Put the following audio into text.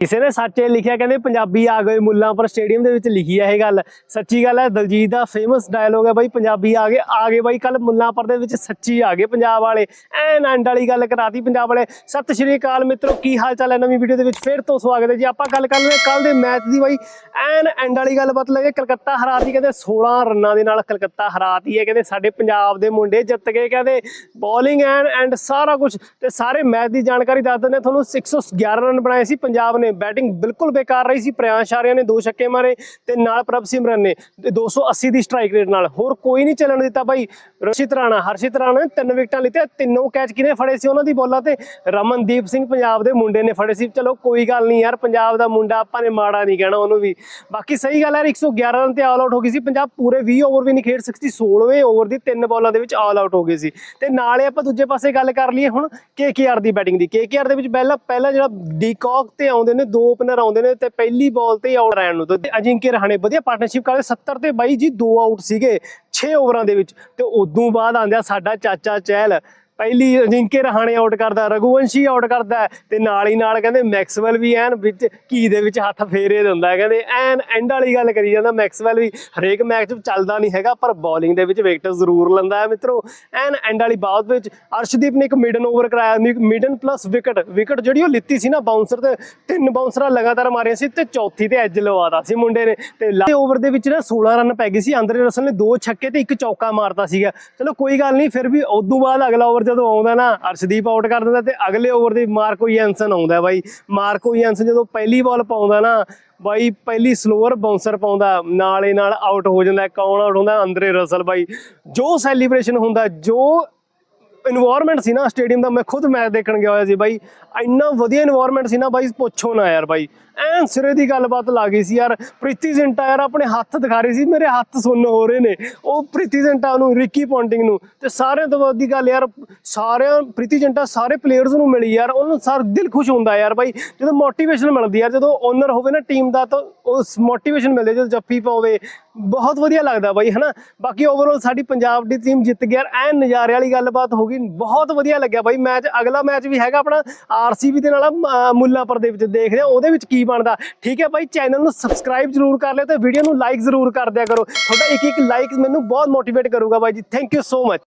ਕਿਸੇ ਨੇ ਸੱਚੇ ਲਿਖਿਆ, ਕਹਿੰਦੇ ਪੰਜਾਬੀ ਆ ਗਏ ਮੁੱਲਾਂਪੁਰ ਸਟੇਡੀਅਮ ਦੇ ਵਿੱਚ ਲਿਖੀ ਆ ਇਹ ਗੱਲ। ਸੱਚੀ ਗੱਲ ਹੈ, ਦਲਜੀਤ ਦਾ ਫੇਮਸ ਡਾਇਲੋਗ ਹੈ ਬਾਈ, ਪੰਜਾਬੀ ਆ ਗਏ ਆ ਗਏ ਬਾਈ ਕੱਲ ਮੁੱਲਾਂਪੁਰ ਦੇ ਵਿੱਚ ਸੱਚੀ ਆ ਗਏ ਪੰਜਾਬ ਵਾਲੇ। ਐਨ ਐਂਡ ਵਾਲੀ ਗੱਲ ਕਰਾਤੀ ਪੰਜਾਬ ਵਾਲੇ। ਸਤਿ ਸ਼੍ਰੀ ਅਕਾਲ ਮਿੱਤਰੋ, ਕੀ ਹਾਲ ਚਾਲ ਹੈ ਨਵੀਂ ਵੀਡੀਓ ਦੇ ਵਿੱਚ? ਫਿਰ ਤੋਂ ਸਵਾਗਤ ਹੈ ਜੀ। ਆਪਾਂ ਗੱਲ ਕਰ ਲੈਂਦੇ ਕੱਲ ਦੇ match the by. N and ਵਾਲੀ ਗੱਲ ਬਤ ਲੱਗੇ ਕਲਕੱਤਾ ਹਰਾਤੀ ਕਹਿੰਦੇ 16 ਰਨਾਂ ਦੇ ਨਾਲ ਕਲਕੱਤਾ ਹਰਾਤੀ ਹੈ। ਕਹਿੰਦੇ ਸਾਡੇ ਪੰਜਾਬ ਦੇ ਮੁੰਡੇ ਜਿੱਤ ਗਏ, ਕਹਿੰਦੇ ਬੋਲਿੰਗ ਐਨ ਐਂਡ ਸਾਰਾ ਕੁਝ ਤੇ ਸਾਰੇ ਮੈਚ ਦੀ ਜਾਣਕਾਰੀ ਦੱਸ ਦਿੰਦੇ ਹਾਂ। ਤੁਹਾਨੂੰ 611 ਰਨ ਬਣਾਏ ਸੀ ਪੰਜਾਬ ਨੇ। ਬੈਟਿੰਗ ਬਿਲਕੁਲ ਬੇਕਾਰ ਰਹੀ ਸੀ। ਪ੍ਰਿਆਂਸ਼ ਆਰਿਆ ਨੇ ਦੋ ਛੱਕੇ ਮਾਰੇ ਤੇ ਨਾਲ ਪ੍ਰਭ ਸਿਮਰਨ ਨੇ ਤੇ 280 ਦੀ ਸਟ੍ਰਾਈਕ ਰੇਟ ਨਾਲ। ਹੋਰ ਕੋਈ ਨਹੀਂ ਚੱਲਣ ਦਿੱਤਾ ਭਾਈ ਰਸ਼ਿਤ ਰਾਣਾ ਹਰਸ਼ਿਤ ਰਾਣਾ ਨੇ ਤਿੰਨ ਵਿਕਟਾਂ ਲਿੱਤੇ ਤਿੰਨੋਂ ਕੈਚ ਕਿਨੇ ਫੜੇ ਸੀ ਉਹਨਾਂ ਦੀ ਬੋਲਾਂ ਤੇ? ਰਮਨਦੀਪ ਸਿੰਘ ਪੰਜਾਬ ਦੇ ਮੁੰਡੇ ਨੇ ਫੜੇ ਸੀ। ਚਲੋ ਕੋਈ ਗੱਲ ਨਹੀਂ ਯਾਰ, ਪੰਜਾਬ ਦਾ ਮੁੰਡਾ ਆਪਾਂ ਨੇ ਮਾੜਾ ਨਹੀਂ ਕਹਿਣਾ ਉਹਨੂੰ ਵੀ। ਬਾਕੀ ਸਹੀ ਗੱਲ ਹੈ 111 ਰਨ ਤੇ ਆਲ ਆਊਟ ਹੋ ਗਈ ਸੀ। ਪੰਜਾਬ ਪੂਰੇ 20 ਓਵਰ ਵੀ ਨਹੀਂ ਖੇਡ ਸਕਦੀ 16ਵੇਂ ਓਵਰ ਦੀ ਤਿੰਨ ਬੋਲਾਂ ਦੇ ਵਿੱਚ ਆਲ ਆਊਟ ਹੋ ਗਏ ਸੀ। ਤੇ ਨਾਲੇ ਆਪਾਂ ਦੂਜੇ ਪਾਸੇ ਗੱਲ ਕਰ ਲਈਏ ਹੁਣ ਕੇਕੇਆਰ ਦੀ ਬੈਟਿੰਗ ਦੀ। ਕੇਕੇਆਰ ਦੇ ਵਿੱਚ ਪਹਿਲਾਂ ਪਹਿਲਾਂ ਜਿਹੜਾ ਡੀਕੌਕ ਤੇ ਆਉਂਦੇ ਨੇ ਦੋ ਓਪਨਰ ਆਉਂਦੇ ਨੇ ਤੇ ਪਹਿਲੀ ਬਾਲ ਤੇ ਆਊਟ ਰਹਿਣ ਨੂੰ। ਤੇ ਅਜਿੰਕੇ ਰਹਾਣੇ ਵਧੀਆ ਪਾਰਟਨਰਸ਼ਿਪ ਕਰਦੇ 70 ਤੇ ਬਾਈ ਜੀ, ਦੋ ਆਊਟ ਸੀਗੇ 6 ਓਵਰਾਂ ਦੇ ਵਿੱਚ। ਤੇ ਉਦੋਂ ਬਾਅਦ ਆਂਦਿਆ ਸਾਡਾ ਚਾਚਾ ਚਹਿਲ ਪਹਿਲੀ ਅਜਿੰਕੇ ਰਹਾਣੇ ਆਊਟ ਕਰਦਾ, ਰਘੁਵੰਸ਼ੀ ਆਊਟ ਕਰਦਾ ਹੈ ਤੇ ਨਾਲ ਹੀ ਨਾਲ ਕਹਿੰਦੇ ਮੈਕਸਵੈਲ ਵੀ ਐਨ ਵਿੱਚ ਕੀ ਦੇ ਵਿੱਚ ਹੱਥ ਫੇਰੇ ਦਿੰਦਾ ਹੈ। ਕਹਿੰਦੇ ਐਨ ਐਂਡ ਵਾਲੀ ਗੱਲ ਕਰੀ ਜਾਂਦਾ ਮੈਕਸਵੈਲ ਵੀ। ਹਰੇਕ ਮੈਚ ਵਿੱਚ ਚੱਲਦਾ ਨਹੀਂ ਹੈਗਾ, ਪਰ ਬੋਲਿੰਗ ਦੇ ਵਿੱਚ ਵਿਕਟ ਜ਼ਰੂਰ ਲੈਂਦਾ ਹੈ ਮਿੱਤਰੋ। ਐਨ ਐਂਡ ਵਾਲੀ ਬਾਤ ਵਿੱਚ ਅਰਸ਼ਦੀਪ ਨੇ ਇੱਕ ਮਿਡਨ ਓਵਰ ਕਰਾਇਆ। ਮਿਡਨ ਪਲੱਸ ਵਿਕਟ ਵਿਕਟ ਜਿਹੜੀ ਉਹ ਲਿੱਤੀ ਸੀ ਨਾ ਬਾਉਂਸਰ ਤੇ, ਤਿੰਨ ਬਾਉਂਸਰਾਂ ਲਗਾਤਾਰ ਮਾਰੀਆਂ ਸੀ ਤੇ ਚੌਥੀ ਤੇ ਐਜ ਲਵਾਤਾ ਸੀ ਮੁੰਡੇ ਨੇ। ਤੇ ਲਾਸਟ ਓਵਰ ਦੇ ਵਿੱਚ ਨਾ 16 ਰਨ ਪੈ ਗਏ ਸੀ। ਅੰਦਰੇ ਰਸਲ ਨੇ ਦੋ ਛੱਕੇ ਤੇ ਇੱਕ ਚੌਕਾ ਮਾਰਤਾ ਸੀਗਾ। ਚਲੋ ਕੋਈ ਗੱਲ ਨਹੀਂ, ਫਿਰ ਵੀ ਉਦੋਂ ਬਾਅਦ ਅਗਲਾ ਓਵਰ ਜਦੋਂ ਆਉਂਦਾ ਨਾ, ਅਰਸ਼ਦੀਪ ਆਊਟ ਕਰ ਦਿੰਦਾ ਤੇ ਅਗਲੇ ਓਵਰ ਦੀ ਮਾਰਕੋ ਯੈਂਸਨ ਆਉਂਦਾ ਬਾਈ। ਮਾਰਕੋ ਯੈਂਸਨ ਜਦੋਂ ਪਹਿਲੀ ਬਾਲ ਪਾਉਂਦਾ ਨਾ, ਬਾਈ ਪਹਿਲੀ ਸਲੋਅਰ ਬਾਉਂਸਰ ਪਾਉਂਦਾ, ਨਾਲੇ ਨਾਲ ਆਊਟ ਹੋ ਜਾਂਦਾ ਕੌਣ ਆਊਟ ਹੁੰਦਾ, ਅੰਦਰੇ ਰਸਲ ਬਾਈ। ਜੋ ਸੈਲੀਬ੍ਰੇਸ਼ਨ ਹੁੰਦਾ, ਜੋ ਇਨਵਾਇਰਨਮੈਂਟ ਸੀ ਨਾ ਸਟੇਡੀਅਮ ਦਾ, ਮੈਂ ਖੁਦ ਮੈਚ ਦੇਖਣ ਗਿਆ ਹੋਇਆ ਸੀ ਬਾਈ। ਇੰਨਾ ਵਧੀਆ ਇਨਵਾਇਰਨਮੈਂਟ ਸੀ ਨਾ ਬਾਈ, ਪੁੱਛੋ ਨਾ ਯਾਰ ਬਾਈ। ਐਨ ਸਿਰੇ ਦੀ ਗੱਲਬਾਤ ਲੱਗ ਗਈ ਸੀ ਯਾਰ। ਪ੍ਰੀਤੀ ਜ਼ਿੰਟਾ ਯਾਰ ਆਪਣੇ ਹੱਥ ਦਿਖਾ ਰਹੀ ਸੀ, ਮੇਰੇ ਹੱਥ ਸੁੰਨ ਹੋ ਰਹੇ ਨੇ। ਉਹ ਪ੍ਰੀਤੀ ਜ਼ਿੰਟਾ ਨੂੰ, ਰਿੱਕੀ ਪੌਂਟਿੰਗ ਨੂੰ। ਤੇ ਸਾਰਿਆਂ ਤੋਂ ਵੱਡੀ ਗੱਲ ਯਾਰ, ਸਾਰਿਆਂ, ਪ੍ਰੀਤੀ ਜ਼ਿੰਟਾ ਸਾਰੇ ਪਲੇਅਰਸ ਨੂੰ ਮਿਲੀ ਯਾਰ। ਉਹਨਾਂ ਸਾਰ ਦਿਲ ਖੁਸ਼ ਹੁੰਦਾ ਯਾਰ ਬਾਈ। ਜਦੋਂ ਮੋਟੀਵੇਸ਼ਨ ਮਿਲਦੀ ਯਾਰ, ਜਦੋਂ ਓਨਰ ਹੋਵੇ ਨਾ ਟੀਮ ਦਾ, ਤਾਂ ਉਸ ਮੋਟੀਵੇਸ਼ਨ ਮਿਲਦੀ ਜਦੋਂ ਜੱਫੀ ਪਾਵੇ ਬਹੁਤ ਵਧੀਆ ਲੱਗਦਾ ਬਾਈ ਹਨਾ? ਬਾਕੀ ਓਵਰਆਲ ਸਾਡੀ ਪੰਜਾਬ ਦੀ ਟੀਮ ਜਿੱਤ ਗਿਆ ਯਾਰ ਐਨ ਨਜ਼ਾਰੇ ਵਾਲੀ ਗੱਲਬਾਤ ਹੋ ਗਈ ਬਹੁਤ ਵਧੀਆ ਲੱਗਿਆ ਬਾਈ। ਮੈਚ ਅਗਲਾ ਮੈਚ ਵੀ ਹੈਗਾ ਆਪਣਾ ਆਰਸੀਬੀ ਦੇ ਨਾਲ ਅਹ, ਮੁੱਲਾਂਪੁਰ ਦੇ ਵਿੱਚ ਦੇਖਦੇ ਆ ਉਹਦੇ ਵਿੱਚ ਕੀ ਬਣਦਾ। ਠੀਕ ਹੈ ਬਾਈ ਚੈਨਲ ਨੂੰ ਸਬਸਕ੍ਰਾਈਬ ਜਰੂਰ ਕਰ ਲਿਓ ਤੇ ਵੀਡੀਓ ਨੂੰ ਲਾਈਕ ਜ਼ਰੂਰ ਕਰ ਦਿਆ ਕਰੋ। ਤੁਹਾਡਾ ਇੱਕ ਇੱਕ ਲਾਈਕ ਮੈਨੂੰ ਬਹੁਤ ਮੋਟੀਵੇਟ ਕਰੂਗਾ ਬਾਈ ਜੀ। Thank you so much